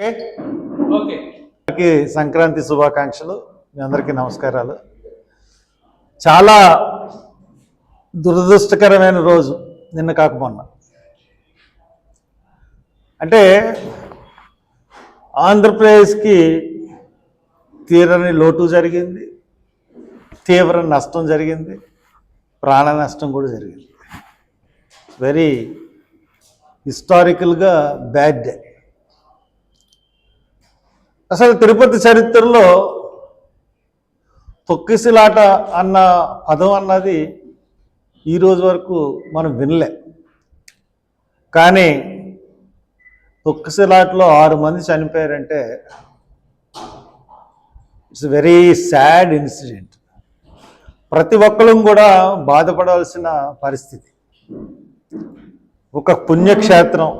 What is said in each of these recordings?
Okay? Sankranti శుభాకాంక్షలు. మీ అందరికీ నమస్కారాలు. చాలా దురదృష్టకరమైన రోజు నిన్న కాక మొన్న. అంటే ఆంధ్రప్రదేశ్కి తీరని లోటు జరిగింది తీవ్ర నష్టం జరిగింది ప్రాణ నష్టం కూడా జరిగింది. వెరీ హిస్టారికల్గా బ్యాడ్ డే అసలు తిరుపతి చరిత్రలో తొక్కిసిలాట అన్న పదం అన్నది ఈరోజు వరకు మనం వినలే. కానీ తొక్కిసిలాటలో ఆరు మంది చనిపోయారంటే ఇట్స్ వెరీ సాడ్ ఇన్సిడెంట్. ప్రతి ఒక్కరం కూడా బాధపడాల్సిన పరిస్థితి. ఒక పుణ్యక్షేత్రం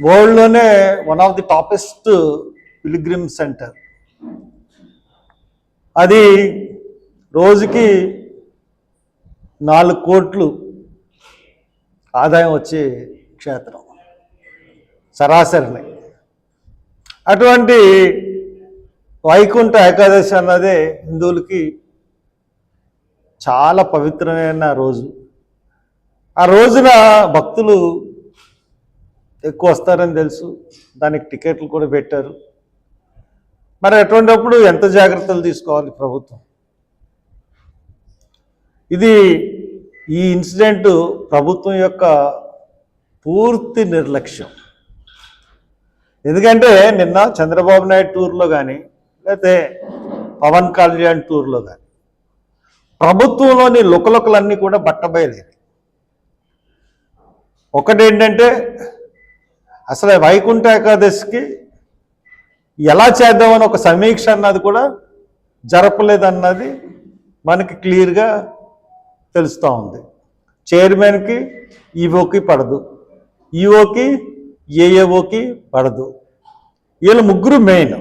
వరల్డ్లోనే one of the toppest pilgrim centre అది రోజుకి నాలుగు కోట్లు ఆదాయం వచ్చే క్షేత్రం. సరాసరిని. అటువంటి వైకుంఠ ఏకాదశి అన్నదే హిందువులకి చాలా పవిత్రమైన రోజు. ఆ రోజున భక్తులు ఎక్కువ వస్తారని తెలుసు. దానికి టికెట్లు కూడా పెట్టారు. మరి అటువంటిప్పుడు ఎంత జాగ్రత్తలు తీసుకోవాలి ప్రభుత్వం? ఇది ఈ ఇన్సిడెంట్ ప్రభుత్వం యొక్క పూర్తి నిర్లక్ష్యం. ఎందుకంటే నిన్న చంద్రబాబు నాయుడు టూర్లో కానీ లేకపోతే పవన్ కళ్యాణ్ టూర్లో కానీ ప్రభుత్వంలోని లుకలుకలన్నీ కూడా బట్టబయలేదు ఒకటేంటంటే అసలు వైకుంఠ ఏకాదశికి ఎలా చేద్దామని ఒక సమీక్ష అన్నది కూడా జరపలేదన్నది మనకి క్లియర్గా తెలుస్తూ ఉంది. చైర్మన్కి ఈవోకి పడదు. ఈఓకి ఏఏఓకి పడదు. వీళ్ళు ముగ్గురు మెయిన్.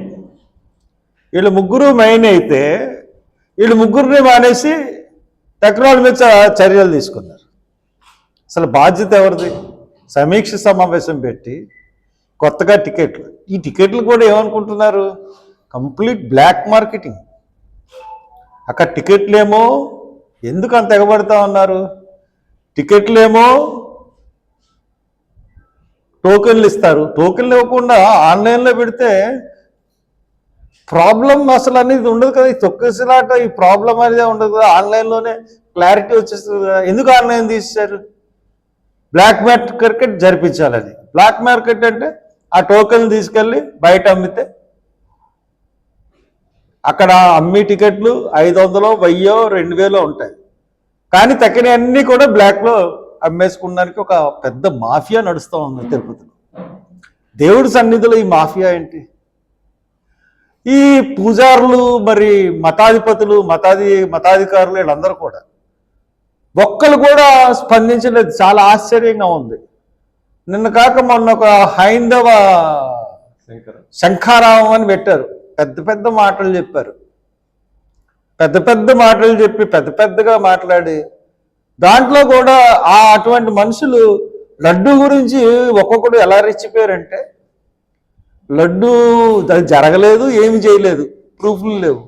వీళ్ళు ముగ్గురు మెయిన్ అయితే వీళ్ళు ముగ్గురిని మానేసి టెక్నాలజీ మీద చర్యలు తీసుకున్నారు. అసలు బాధ్యత ఎవరిది? సమీక్ష సమావేశం పెట్టి కొత్తగా టికెట్లు. ఈ టికెట్లు కూడా ఏమనుకుంటున్నారు? Complete black marketing. అక్కడ టికెట్లేమో ఎందుకు అంత ఎగబడతా ఉన్నారు? టికెట్లేమో టోకెన్లు ఇస్తారు. టోకెన్లు ఇవ్వకుండా ఆన్లైన్లో పెడితే ప్రాబ్లం అసలు అనేది ఉండదు కదా. ఈ తొక్కేసిలాట ఈ ప్రాబ్లం అనేది ఉండదు కదా. ఆన్లైన్లోనే క్లారిటీ వచ్చేస్తుంది కదా. ఎందుకు ఆన్లైన్ తీసేశారు? బ్లాక్ మార్కెట్ జరిపించాలని. బ్లాక్ మార్కెట్ అంటే ఆ టోకెన్ తీసుకెళ్ళి బయట అమ్మితే అక్కడ అమ్మి టికెట్లు ఐదు వందలో వెయ్యో రెండు వేలో ఉంటాయి. కానీ తక్కిన అన్నీ కూడా బ్లాక్లో అమ్మేసుకున్నానికి ఒక పెద్ద మాఫియా నడుస్తూ ఉంది తిరుపతిలో. దేవుడి సన్నిధిలో ఈ మాఫియా ఏంటి? ఈ పూజారులు మరి మతాధిపతులు మతాది మతాధికారులు వీళ్ళందరూ కూడా ఒక్కరు కూడా స్పందించలేదు. చాలా ఆశ్చర్యంగా ఉంది. నిన్న కాక మొన్న ఒక హైందవ శంఖారావం అని పెట్టారు. పెద్ద పెద్ద మాటలు చెప్పారు. పెద్ద పెద్ద మాటలు చెప్పి పెద్ద పెద్దగా మాట్లాడి దాంట్లో కూడా ఆ అటువంటి మనుషులు లడ్డు గురించి ఒక్కొక్కడు ఎలా రెచ్చిపోయారంటే లడ్డు అది జరగలేదు ఏమి చేయలేదు ప్రూఫ్లు లేవు.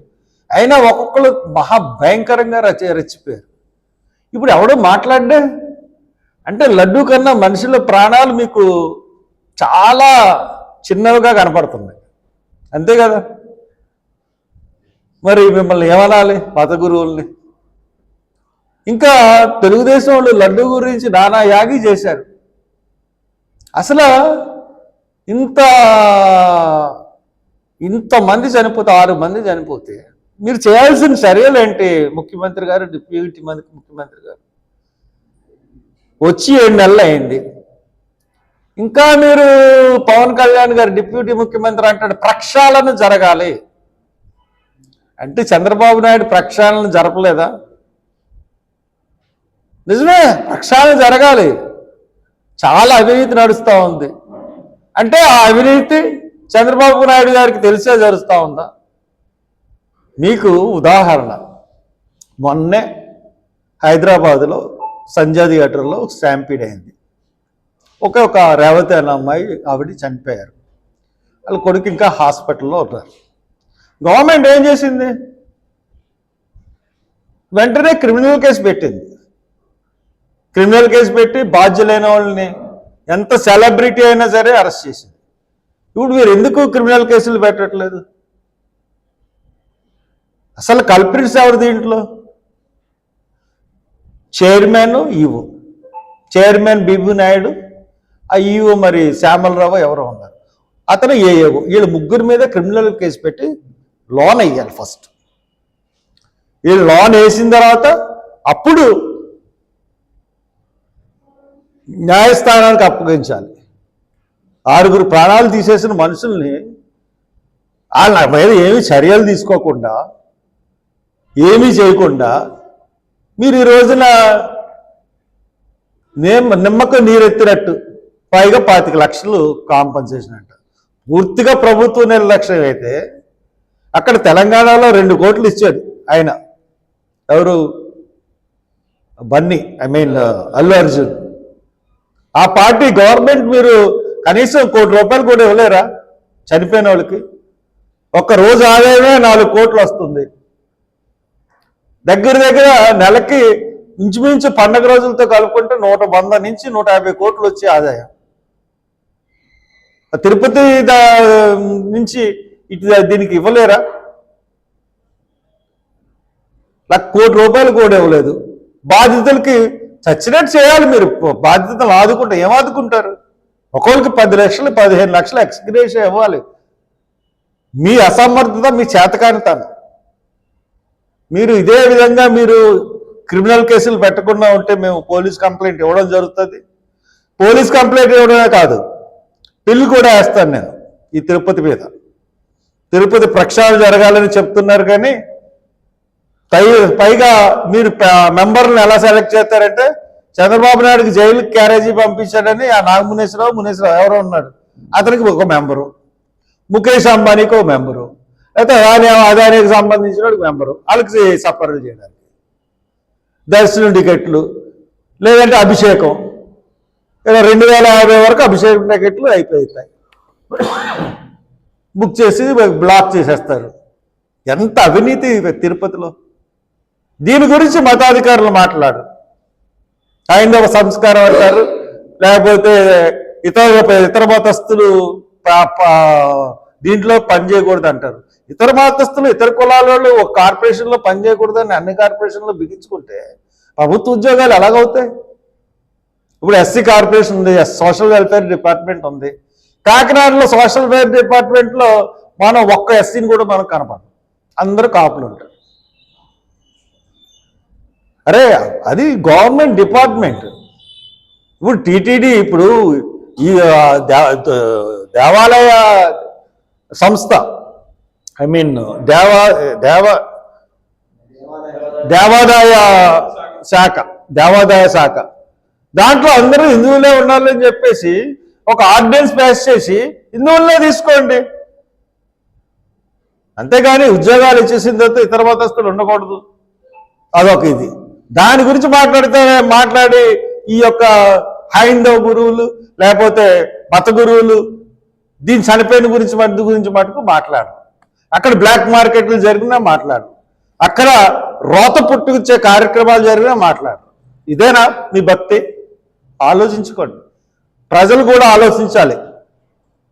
అయినా ఒక్కొక్కరు మహా భయంకరంగా రచ రెచ్చిపోయారు. ఇప్పుడు ఎవడో మాట్లాడ్డా అంటే లడ్డు కన్నా మనుషుల ప్రాణాలు మీకు చాలా చిన్నవిగా కనపడుతున్నాయి అంతే కదా? మరి మిమ్మల్ని ఏమనాలి మత గురువుల్ని? ఇంకా తెలుగుదేశం వాళ్ళు లడ్డు గురించి నానా యాగి చేశారు. అసలు ఇంత ఇంతమంది చనిపోతే ఆరు మంది చనిపోతే మీరు చేయాల్సిన చర్యలు ఏంటి? ముఖ్యమంత్రి గారు డిప్యూటీ మంత్రి ముఖ్యమంత్రి గారు. వచ్చి ఏడు నెలలు అయింది. ఇంకా మీరు పవన్ కళ్యాణ్ గారు డిప్యూటీ ముఖ్యమంత్రి అంటాడు ప్రక్షాళన జరగాలి. అంటే చంద్రబాబు నాయుడు ప్రక్షాళన జరపలేదా? నిజమే ప్రక్షాళన జరగాలి. చాలా అవినీతి నడుస్తూ ఉంది. అంటే ఆ అవినీతి చంద్రబాబు నాయుడు గారికి తెలిసే జరుస్తూ ఉందా? మీకు ఉదాహరణ. మొన్నే హైదరాబాద్లో సంజా థియేటర్లో స్టాంపీడ్ అయింది. ఒకే ఒక రేవతి అనే అమ్మాయి ఆవిడ చనిపోయారు. వాళ్ళ కొడుకు ఇంకా హాస్పిటల్లో ఉన్నారు. గవర్నమెంట్ ఏం చేసింది? వెంటనే క్రిమినల్ కేసు పెట్టింది. క్రిమినల్ కేసు పెట్టి బాధ్యులైన వాళ్ళని ఎంత సెలబ్రిటీ అయినా సరే అరెస్ట్ చేసింది. ఇప్పుడు మీరు ఎందుకు క్రిమినల్ కేసులు పెట్టట్లేదు? అసలు కల్ప్రిట్స్ ఎవరు దీంట్లో? Chairman EO. చైర్మన్ బిబు నాయుడు ఆ ఈవో మరి శ్యామలరావు ఎవరో ఉన్నారు. అతను ఏఏఓ వీళ్ళు ముగ్గురు మీద క్రిమినల్ కేసు పెట్టి లోన్ వేయాలి ఫస్ట్. వీళ్ళు లోన్ వేసిన తర్వాత అప్పుడు న్యాయస్థానానికి అప్పగించాలి. ఆరుగురు ప్రాణాలు తీసేసిన మనుషుల్ని వాళ్ళ మీద ఏమి చర్యలు తీసుకోకుండా ఏమీ చేయకుండా మీరు ఈ రోజున నేమ్ నిమ్మకు నీరెత్తినట్టు పైగా పాతిక లక్షలు కాంపన్సేషన్ అంట పూర్తిగా ప్రభుత్వ నిర్లక్ష్యం అయితే అక్కడ తెలంగాణలో రెండు కోట్లు ఇచ్చాడు ఆయన. ఎవరు? Bunny I mean Allu Arjun. ఆ పార్టీ గవర్నమెంట్ మీరు కనీసం కోటి రూపాయలు కూడా ఇవ్వలేరా? చనిపోయిన వాళ్ళకి. ఒక్క రోజు ఆదాయమే నాలుగు కోట్లు వస్తుంది. దగ్గర దగ్గర నెలకి ఇంచుమించు పండగ రోజులతో కలుపుకుంటే నూట వంద నుంచి నూట యాభై కోట్లు వచ్చే ఆదాయం. తిరుపతి నుంచి ఇటు దీనికి ఇవ్వలేరా? నాకు కోటి రూపాయలు కూడా ఇవ్వలేదు. బాధితులకి చచ్చినట్టు చేయాలి మీరు. బాధ్యతలు ఆదుకుంటే ఏం ఆదుకుంటారు? ఒకరికి పది లక్షలు పదిహేను లక్షలు ఎక్స్గ్రేషన్ ఇవ్వాలి. మీ అసమర్థత మీ చేతకానితనం. మీరు ఇదే విధంగా మీరు క్రిమినల్ కేసులు పెట్టకుండా ఉంటే మేము పోలీస్ కంప్లైంట్ ఇవ్వడం జరుగుతుంది. పోలీస్ కంప్లైంట్ ఇవ్వడమే కాదు బిల్లు కూడా వేస్తాను నేను ఈ తిరుపతి మీద. తిరుపతి ప్రక్షాళన జరగాలని చెప్తున్నారు కానీ పై పైగా మీరు మెంబర్లను ఎలా సెలెక్ట్ చేస్తారంటే చంద్రబాబు నాయుడుకి జైలుకి క్యారేజీ పంపించాడని ఆ నాగమునేశ్వరరావు మునేశ్వరరావు ఎవరో ఉన్నాడు. అతనికి ఒక మెంబరు. ముఖేష్ అంబానీకి ఒక మెంబరు. అయితే అదాని అదానికి సంబంధించిన వాడికి మెంబరు. వాళ్ళకి సఫర్లు చేయడానికి. దర్శనం టికెట్లు లేదంటే అభిషేకం. ఇలా రెండు వేల యాభై వరకు అభిషేకం టికెట్లు అయిపోతాయి. బుక్ చేసి బ్లాక్ చేసేస్తారు. ఎంత అవినీతి తిరుపతిలో. దీని గురించి మతాధికారులు మాట్లాడు హైందవ సంస్కారం అంటారు. లేకపోతే ఇతర ఇతర మతస్థులు దీంట్లో పని చేయకూడదు అంటారు. ఇతర మతస్థులు ఇతర కులాల వాళ్ళు ఒక కార్పొరేషన్లో పని చేయకూడదని అన్ని కార్పొరేషన్లో బిగించుకుంటే ప్రభుత్వ ఉద్యోగాలు ఎలాగవుతాయి? ఇప్పుడు ఎస్సీ కార్పొరేషన్ ఉంది సోషల్ వెల్ఫేర్ డిపార్ట్మెంట్ ఉంది. కాకినాడలో సోషల్ వెల్ఫేర్ డిపార్ట్మెంట్లో మనం ఒక్క ఎస్సీని కూడా మనం కనపడం అందరూ కాపులు ఉంటారు. అరే అది గవర్నమెంట్ డిపార్ట్మెంట్ ఇప్పుడు టీటీడీ ఇప్పుడు ఈ దేవాలయ సంస్థ. ఐ మీన్ దేవా దేవ దేవాదాయ శాఖ దేవాదాయ శాఖ. దాంట్లో అందరూ హిందువులే ఉండాలని చెప్పేసి ఒక ఆర్డినెన్స్ పాస్ చేసి హిందువులనే తీసుకోండి. అంతేగాని ఉద్యోగాలు ఇచ్చేసిన తర్వాత ఇతర మతస్థులు ఉండకూడదు. అదొక ఇది. దాని గురించి మాట్లాడితే మాట్లాడి ఈ యొక్క హైందవ గురువులు లేకపోతే మత గురువులు దీని చనిపోయిన గురించి మధ్య గురించి మటుకు మాట్లాడు. అక్కడ బ్లాక్ మార్కెట్లు జరిగినా మాట్లాడు. అక్కడ రోత పుట్టుకొచ్చే కార్యక్రమాలు జరిగినా మాట్లాడు. ఇదేనా మీ భక్తి? ఆలోచించుకోండి. ప్రజలు కూడా ఆలోచించాలి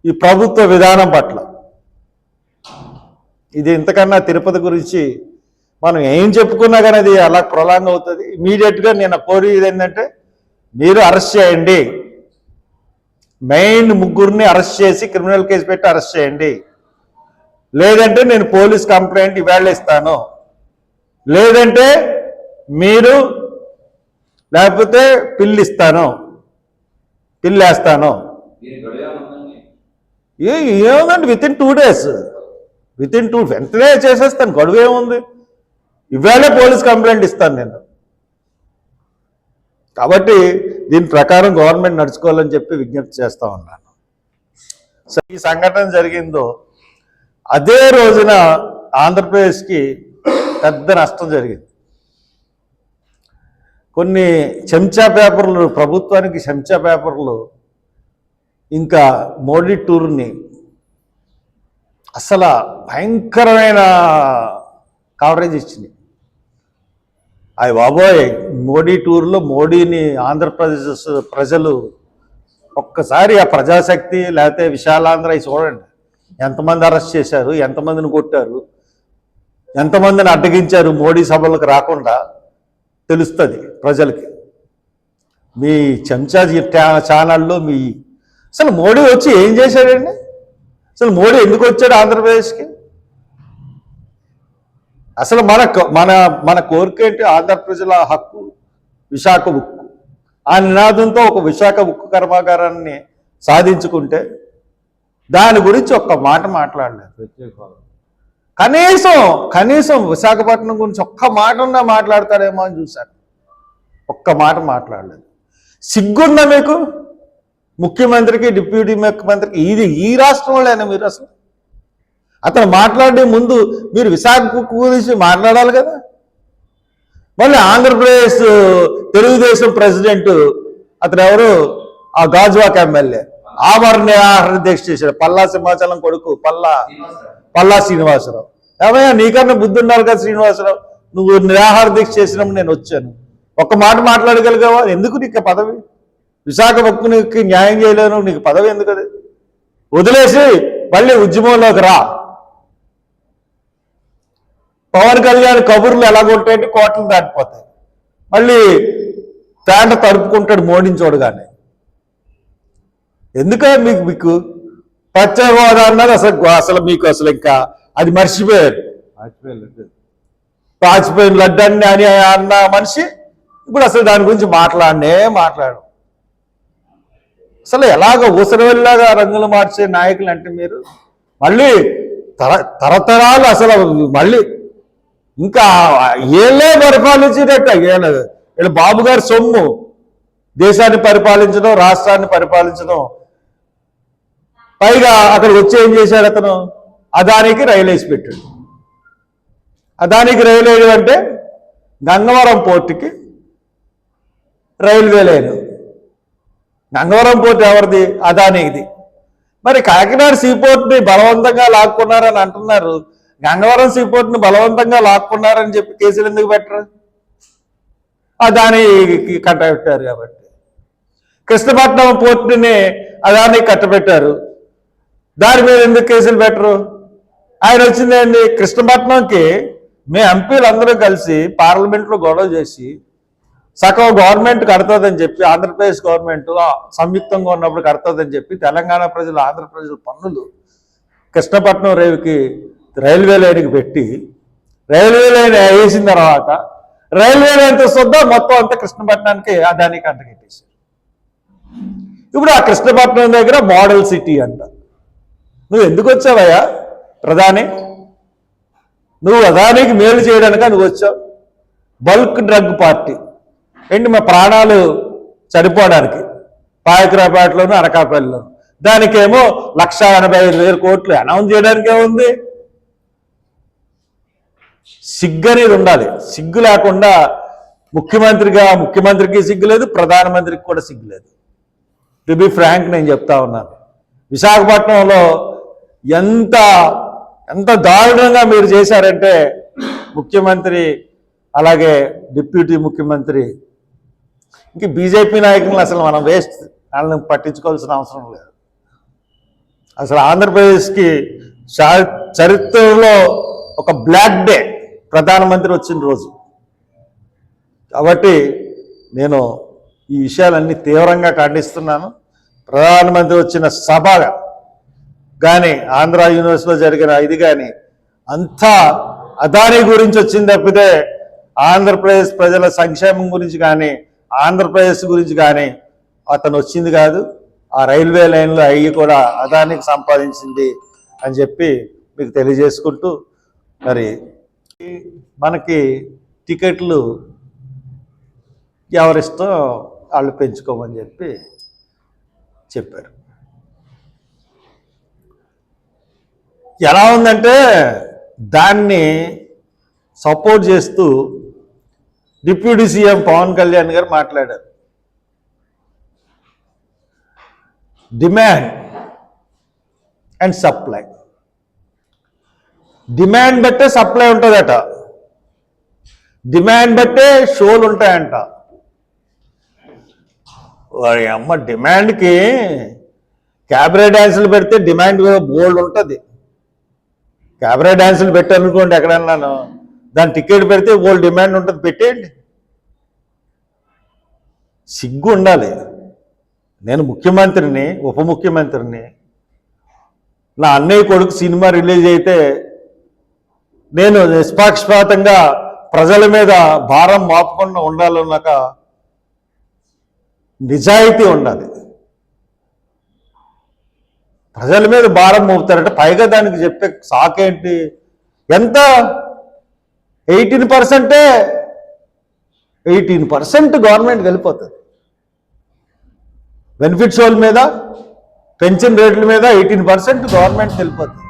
ఈ ప్రభుత్వ విధానం పట్ల. ఇది ఇంతకన్నా తిరుపతి గురించి మనం ఏం చెప్పుకున్నా కానీ అది అలా ప్రొలాంగ్ అవుతుంది. ఇమీడియట్గా నేను కోరేది ఏంటంటే మీరు అరెస్ట్ చేయండి. మెయిన్ ముగ్గురిని అరెస్ట్ చేసి క్రిమినల్ కేసు పెట్టి అరెస్ట్ చేయండి. లేదంటే నేను పోలీస్ కంప్లైంట్ ఇవాళ ఇస్తాను. లేదంటే మీరు లేకపోతే పిల్లిస్తాను ఇస్తాను. వేస్తాను. ఏ ఏముందండి? Within two days within two వెంటనే చేసేస్తాను. గడువు ఏముంది ఇవాళే పోలీస్ కంప్లైంట్ ఇస్తాను నేను. కాబట్టి దీని ప్రకారం గవర్నమెంట్ నడుచుకోవాలని చెప్పి విజ్ఞప్తి చేస్తూ ఉన్నాను. సో ఈ సంఘటన జరిగిందో అదే రోజున ఆంధ్రప్రదేశ్కి పెద్ద నష్టం జరిగింది. కొన్ని చెంచా పేపర్లు ప్రభుత్వానికి చెంచా పేపర్లు ఇంకా మోడీ టూర్ని అసలు భయంకరమైన కవరేజ్ ఇచ్చింది అవి బాబోయ్! మోడీ టూర్లో మోడీని ఆంధ్రప్రదేశ్ ప్రజలు ఒక్కసారి ఆ ప్రజాశక్తి లేకపోతే విశాలాంధ్ర అవి చూడండి. ఎంతమంది అరెస్ట్ చేశారు ఎంతమందిని కొట్టారు ఎంతమందిని అడ్డగించారు మోడీ సభలకు రాకుండా తెలుస్తుంది ప్రజలకి. మీ చెంచా ఛానల్లో మీ అసలు మోడీ వచ్చి ఏం చేశాడండి? అసలు మోడీ ఎందుకు వచ్చాడు ఆంధ్రప్రదేశ్కి? అసలు మన మన మన కోరిక ఏంటి? ఆంధ్ర ప్రజల హక్కు విశాఖ ఉక్కు. ఆ నినాదంతో ఒక విశాఖ ఉక్కు కర్మాగారాన్ని సాధించుకుంటే దాని గురించి ఒక్క మాట మాట్లాడలేదు. కనీసం కనీసం విశాఖపట్నం గురించి ఒక్క మాట ఉన్నా మాట్లాడతారేమో అని చూశాను. ఒక్క మాట మాట్లాడలేదు. సిగ్గుందా మీకు? ముఖ్యమంత్రికి డిప్యూటీ ముఖ్యమంత్రికి ఇది ఈ రాష్ట్రంలోనే మీరు అసలు? అతను మాట్లాడే ముందు మీరు విశాఖ గురించి మాట్లాడాలి కదా. మళ్ళీ ఆంధ్రప్రదేశ్ తెలుగుదేశం ప్రెసిడెంట్ అతను ఎవరు? ఆ గాజువాక్ ఎమ్మెల్యే. ఆమరణ ఆహార దీక్ష చేశాడు. పల్లా సింహాచలం కొడుకు పల్లా పల్లా శ్రీనివాసరావు. ఏమయ్యా నీకన్నా బుద్ధి ఉండాలి కదా శ్రీనివాసరావు? నువ్వు నిరాహార దీక్ష చేసినప్పుడు నేను వచ్చాను. ఒక్క మాట మాట్లాడగలిగావా? ఎందుకు నీకు పదవి? విశాఖ భక్తునికి న్యాయం చేయలేను నీకు పదవి ఎందుకు అది వదిలేసి మళ్ళీ ఉద్యమంలోకి రా. పవన్ కళ్యాణ్ కబుర్లు ఎలా కొట్టాయంటే కోటలు దాటిపోతాయి. మళ్ళీ పేంట తడుపుకుంటాడు మోడించోడు కానీ ఎందుక మీకు మీకు ప్రత్యేక హోదా అన్నది అసలు అసలు మీకు అసలు ఇంకా అది మర్చిపోయారు. వాజ్పేయి లడ్డు అని అని అన్న మనిషి ఇప్పుడు అసలు దాని గురించి మాట్లాడనే మాట్లాడు. అసలు ఎలాగ ఊసరవెల్లాగా రంగులు మార్చే నాయకులు అంటే మీరు. మళ్ళీ తర తరతరాలు అసలు మళ్ళీ ఇంకా ఏళ్ళే పరిపాలించేటట్టు వీళ్ళ వీళ్ళ బాబు గారి సొమ్ము దేశాన్ని పరిపాలించడం రాష్ట్రాన్ని పరిపాలించడం. పైగా అక్కడ వచ్చి ఏం చేశాడు అతను? అదానికి రైలు వేసి పెట్టాడు. అదానికి రైలు వేయడం అంటే గంగవరం పోర్టుకి రైల్వే లైన్. గంగవరం పోర్టు ఎవరిది? అదానిది. మరి కాకినాడ సీపోర్ట్ని బలవంతంగా లాక్కున్నారని అంటున్నారు. గంగవరం సీపోర్ట్ని బలవంతంగా లాక్కున్నారని చెప్పి కేసులు ఎందుకు పెట్టరు? అదానికి కట్టబెట్టారు కాబట్టి. కృష్ణపట్నం పోర్టుని అదానికి కట్టబెట్టారు. దాని మీద ఎందుకు కేసులు పెట్టరు? ఆయన వచ్చిందండి కృష్ణపట్నంకి మీ ఎంపీలు అందరూ కలిసి పార్లమెంట్లో గొడవ చేసి సగం గవర్నమెంట్ కడుతుందని చెప్పి ఆంధ్రప్రదేశ్ గవర్నమెంట్ సంయుక్తంగా ఉన్నప్పుడు కడుతుందని చెప్పి తెలంగాణ ప్రజలు ఆంధ్ర ప్రజల పన్నులు కృష్ణపట్నం రేవుకి రైల్వే లైన్కి పెట్టి రైల్వే లైన్ వేసిన తర్వాత రైల్వే లైన్తో సుద్దా మొత్తం అంతా కృష్ణపట్నానికి అదానికి అంటగట్టేశారు ఇప్పుడు ఆ కృష్ణపట్నం దగ్గర మోడల్ సిటీ అంట. నువ్వు ఎందుకు వచ్చావయ్యా? ప్రధాని నువ్వు అదానికి మేలు చేయడానిక నువ్వు వచ్చావు? Bulk drug party. ఏంటి మా ప్రాణాలు చనిపోవడానికి? పాయకరాపేటలోను అనకాపల్లిలోను దానికేమో లక్ష ఎనభై ఐదు వేల కోట్లు అనౌన్స్ చేయడానికే ఉంది. సిగ్గు అనేది ఉండాలి. సిగ్గు లేకుండా ముఖ్యమంత్రిగా ముఖ్యమంత్రికి సిగ్గు లేదు ప్రధానమంత్రికి కూడా సిగ్గు లేదు. టు బి ఫ్రాంక్ నేను చెప్తా ఉన్నాను. విశాఖపట్నంలో ఎంత ఎంత దారుణంగా మీరు చేశారంటే ముఖ్యమంత్రి అలాగే డిప్యూటీ ముఖ్యమంత్రి ఇంక బీజేపీ నాయకులను అసలు మనం వేస్ట్ వాళ్ళని పట్టించుకోవాల్సిన అవసరం లేదు. అసలు ఆంధ్రప్రదేశ్కి చరిత్రలో ఒక బ్లాక్ డే. ప్రధానమంత్రి వచ్చిన రోజు. కాబట్టి నేను ఈ విషయాలన్నీ తీవ్రంగా ఖండిస్తున్నాను. ప్రధానమంత్రి వచ్చిన సభ కానీ ఆంధ్ర యూనివర్సిటీలో జరిగిన ఇది కానీ అంతా అదాని గురించి వచ్చింది తప్పితే ఆంధ్రప్రదేశ్ ప్రజల సంక్షేమం గురించి కానీ ఆంధ్రప్రదేశ్ గురించి కానీ అతను వచ్చింది కాదు. ఆ రైల్వే లైన్లో అయ్యి కూడా అదానికి సంపాదించింది అని చెప్పి మీకు తెలియజేసుకుంటూ మరి మనకి టికెట్లు ఎవరిస్తో వాళ్ళు పెంచుకోమని చెప్పి చెప్పారు. ఎలా ఉందంటే దాన్ని సపోర్ట్ చేస్తూ డిప్యూటీ సీఎం పవన్ కళ్యాణ్ గారు మాట్లాడారు. Demand and supply. డిమాండ్ బట్టే సప్లై ఉంటుందట. డిమాండ్ బట్టే షోలు ఉంటాయంట. వారి అమ్మ డిమాండ్కి క్యాబరే డ్యాన్సులు పెడితే డిమాండ్ బోల్డ్ ఉంటుంది. క్యాబరే డ్యాన్సులు పెట్టారనుకోండి ఎక్కడన్నాను దాని టికెట్ పెడితే బోల్డ్ డిమాండ్ ఉంటుంది. పెట్టేయండి. సిగ్గు ఉండాలి. నేను ముఖ్యమంత్రిని ఉప ముఖ్యమంత్రిని నా అన్నయ్య కొడుకు సినిమా రిలీజ్ అయితే నేను నిష్పాక్షపాతంగా ప్రజల మీద భారం మాపకుండా ఉండాలన్నాక నిజాయితీ ఉండాలి. ప్రజల మీద భారం మోపుతారంటే పైగా దానికి చెప్పే సాకేంటి? ఎంత? ఎయిటీన్ పర్సెంటే ఎయిటీన్ పర్సెంట్ గవర్నమెంట్ వెళ్ళిపోతుంది. బెనిఫిట్స్ వాళ్ళ మీద పెన్షన్ రేట్ల మీద ఎయిటీన్ పర్సెంట్ గవర్నమెంట్ వెళ్ళిపోతుంది.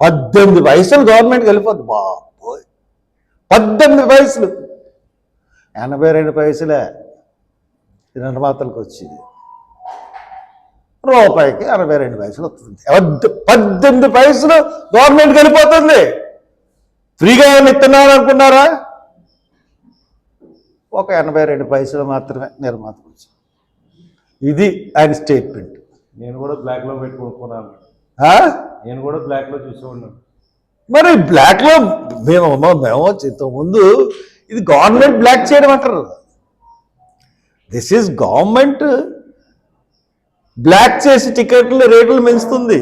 పద్దెనిమిది పైసలు గవర్నమెంట్కి వెళ్ళిపోద్ది. బాబోయ్. పద్దెనిమిది పైసలు ఎనభై రెండు పైసలే నిర్మాతలకు వచ్చింది. రూపాయికి అరవై రెండు పైసలు వస్తుంది. పద్ద- పద్దెనిమిది పైసలు గవర్నమెంట్కి వెళ్ళిపోతుంది. ఫ్రీగా ఏమైనా ఇస్తున్నాను అనుకున్నారా ఒక ఎనభై రెండు పైసలు మాత్రమే నిర్మాతకు వచ్చింది ఇది ఆయన స్టేట్మెంట్ నేను కూడా బ్లాక్లో పెట్టి కొనుక్కున్నాను ఆ? నేను కూడా బ్లాక్లో ఉన్నాను మరి బ్లాక్లో మేము మేము ఇంత ముందు ఇది గవర్నమెంట్ బ్లాక్ చేయడం అంటారు. దిస్ ఈజ్ గవర్నమెంట్ బ్లాక్ చేసి టికెట్లు రేట్లు పెంచుతుంది.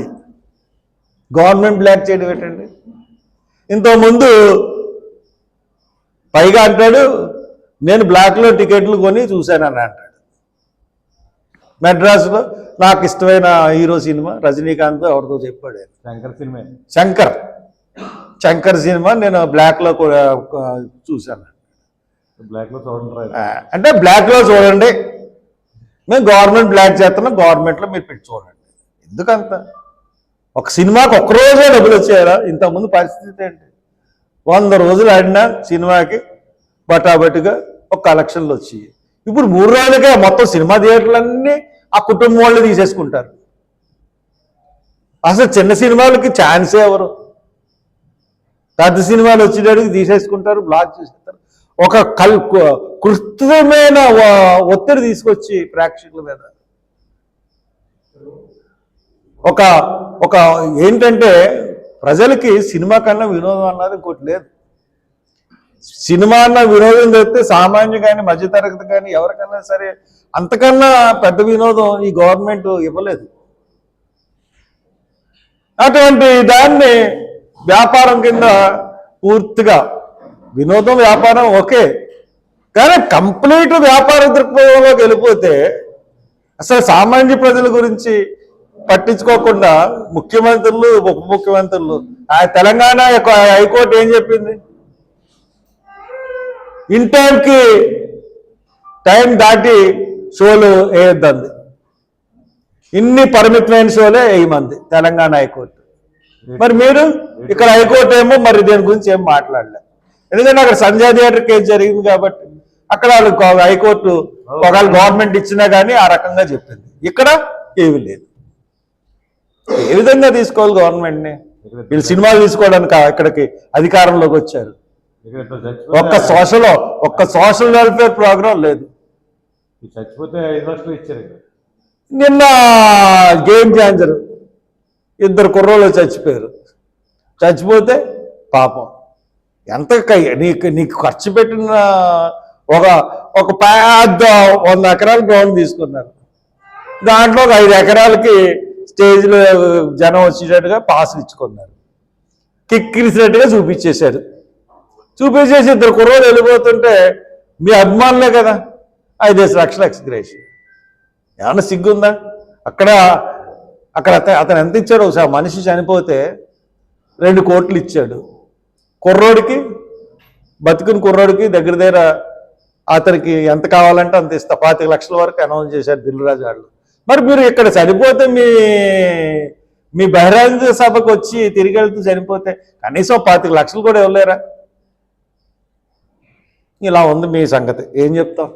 గవర్నమెంట్ బ్లాక్ చేయడం ఏంటండి? ఇంతకుముందు పైగా అంటాడు నేను బ్లాక్లో టికెట్లు కొని చూశానని అంటాడు. మెడ్రాస్లో నాకు ఇష్టమైన హీరో సినిమా రజనీకాంత్ ఎవరితో చెప్పాడు. శంకర్ సినిమా. శంకర్. శంకర్ సినిమా నేను బ్లాక్లో కూడా చూశాను. బ్లాక్లో చూడండి అంటే బ్లాక్లో చూడండి. మేము గవర్నమెంట్ బ్లాక్ చేస్తున్నాం గవర్నమెంట్లో మీరు పెట్టి చూడండి. ఎందుకంత? ఒక సినిమాకి ఒక్క రోజే డబ్బులు వచ్చాయరా? ఇంతకుముందు పరిస్థితి ఏంటి? వంద రోజులు ఆడినా సినిమాకి బటాబటిగా ఒక కలెక్షన్లు వచ్చాయి. ఇప్పుడు మూడు రోజులకే మొత్తం సినిమా థియేటర్లన్నీ ఆ కుటుంబం వాళ్ళు తీసేసుకుంటారు. అసలు చిన్న సినిమాలకి ఛాన్సే ఎవరు? పెద్ద సినిమాలు వచ్చేటడికి తీసేసుకుంటారు బ్లాక్ చేసేస్తారు. ఒక కల్ కు- కృత్రిమైన ఒత్తిడి తీసుకొచ్చి ప్రేక్షకుల మీద. ఒక ఒక ఏంటంటే ప్రజలకి సినిమా కన్నా వినోదం అన్నది ఇంకోటి లేదు. సినిమా అన్న వినోదం చేస్తే సామాన్య కానీ మధ్యతరగతి కానీ ఎవరికైనా సరే అంతకన్నా పెద్ద వినోదం ఈ గవర్నమెంట్ ఇవ్వలేదు. అటువంటి దాన్ని వ్యాపారం కింద పూర్తిగా వినోదం వ్యాపారం ఓకే. కానీ కంప్లీట్ వ్యాపార దృక్పథంలోకి వెళ్ళిపోతే అసలు సామాన్య ప్రజల గురించి పట్టించుకోకుండా ముఖ్యమంత్రులు ఉప ముఖ్యమంత్రులు ఆ తెలంగాణ యొక్క హైకోర్టు ఏం చెప్పింది? ఇన్ టైంకి టైం దాటి షోలు వేయొద్దంది. ఇన్ని పరిమితమైన షోలే వేయమంది తెలంగాణ హైకోర్టు. మరి మీరు? ఇక్కడ హైకోర్టు ఏమో మరి దీని గురించి ఏం మాట్లాడలే. ఎందుకంటే అక్కడ సంజయ్ థియేటర్ కేసు జరిగింది కాబట్టి అక్కడ వాళ్ళు హైకోర్టు ఒకవేళ గవర్నమెంట్ ఇచ్చినా కానీ ఆ రకంగా చెప్పింది. ఇక్కడ ఏమీ లేదు. ఏ విధంగా తీసుకోవాలి గవర్నమెంట్ని? వీళ్ళు సినిమాలు తీసుకోవడానికి ఇక్కడికి అధికారంలోకి వచ్చారు. ఒక్క సోషల్ ఒక్క సోషల్ వెల్ఫేర్ ప్రోగ్రాం లేదు. చచ్చిపోతే ఐదు లక్షలు ఇచ్చారు నిన్న గేమ్ ఛాన్సర్ ఇద్దరు కుర్రోళ్ళు చచ్చిపోయారు. చచ్చిపోతే పాపం. ఎంత నీకు నీకు ఖర్చు పెట్టిన ఒక ఒక పెద్ద వంద ఎకరాల గ్రౌండ్ తీసుకున్నారు. దాంట్లో ఒక ఐదు ఎకరాలకి స్టేజ్లో జనం వచ్చేటట్టుగా పాసులు ఇచ్చుకున్నారు. కిక్కిరిసినట్టుగా చూపించేశారు. చూపించేసి ఇద్దరు కుర్రోళ్ళు వెళ్ళిపోతుంటే మీ అభిమానులే కదా? ఐదేసి లక్షల ఎక్స్గ్రేషన్. ఏమన్నా సిగ్గుందా? అక్కడ అక్కడ అతను ఎంత ఇచ్చాడు ఒకసారి మనిషి చనిపోతే రెండు కోట్లు ఇచ్చాడు. కుర్రోడికి బతుకుని కుర్రోడికి దగ్గర దగ్గర అతనికి ఎంత కావాలంటే అంత ఇస్తా. పాతిక లక్షల వరకు అనౌన్స్ చేశారు దిల్రాజు వాళ్ళు మరి మీరు ఇక్కడ చనిపోతే మీ మీ బహిరంగ సభకు వచ్చి తిరిగి వెళ్తూ చనిపోతే కనీసం పాతిక లక్షలు కూడా ఇవ్వలేరా? ఇలా ఉంది మీ సంగతి. ఏం చెప్తాం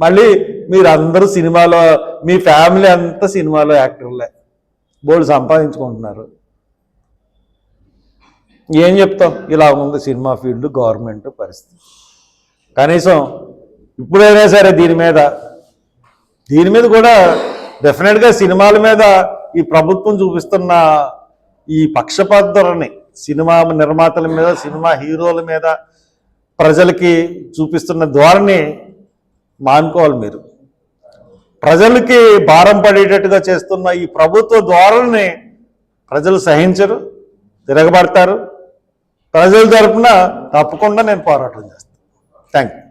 మళ్ళీ మీరందరూ సినిమాలో మీ ఫ్యామిలీ అంతా సినిమాలో యాక్టర్లే. బోల్డ్ సంపాదించుకుంటున్నారు. ఏం చెప్తాం ఇలా ఉంది సినిమా ఫీల్డ్ గవర్నమెంట్ పరిస్థితి. కనీసం ఇప్పుడైనా సరే దీని మీద దీని మీద కూడా డెఫినెట్గా సినిమాల మీద ఈ ప్రభుత్వం చూపిస్తున్న ఈ పక్షపాత ధోరణి సినిమా నిర్మాతల మీద సినిమా హీరోల మీద ప్రజలకి చూపిస్తున్న ధోరణి మానుకోవాలి మీరు. ప్రజలకి భారం పడేటట్టుగా చేస్తున్న ఈ ప్రభుత్వ ధోరణిని ప్రజలు సహించరు తిరగబడతారు. ప్రజల తరపున తప్పకుండా నేను పోరాటం చేస్తాను. Thank you